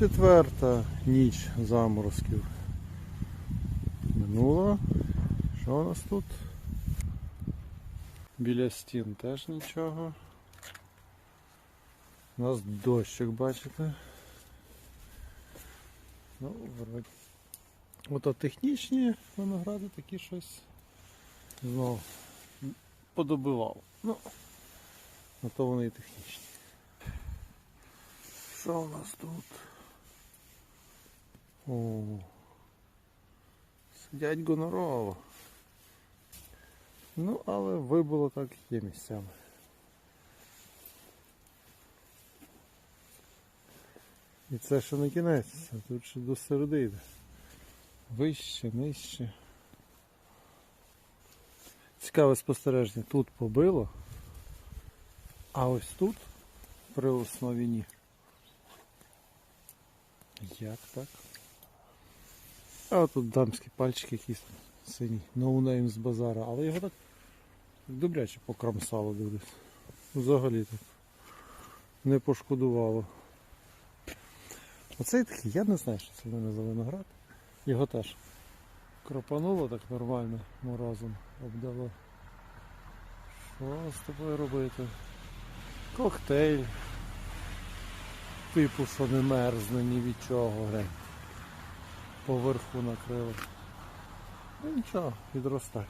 Четверта ніч заморозків. Минула. Що у нас тут? Біля стін теж нічого. У нас дощик, бачите. Ну, вроді. Ото технічні виногради такі щось знову подобивав. Ну, на то вони і технічні. Що у нас тут? О, сидять гонорово. Ну, але вибило так є місцями. І це ще не кінець, тут ще до середини. Вище, нижче. Цікаве спостереження. Тут побило, а ось тут при основі ні. Як так? А тут дамський пальчик якийсь синій. Ноунейм з базара, але його так добряче покромсало дивлюсь. Взагалі так. Не пошкодувало. Оцей такий, я не знаю, що це в мене за виноград. Його теж кропануло так нормально морозом обдало. Що з тобою робити? Коктейль. Типу, що не мерзне ні від чого, глянь. Поверху накрило. Ну нічого, відросте.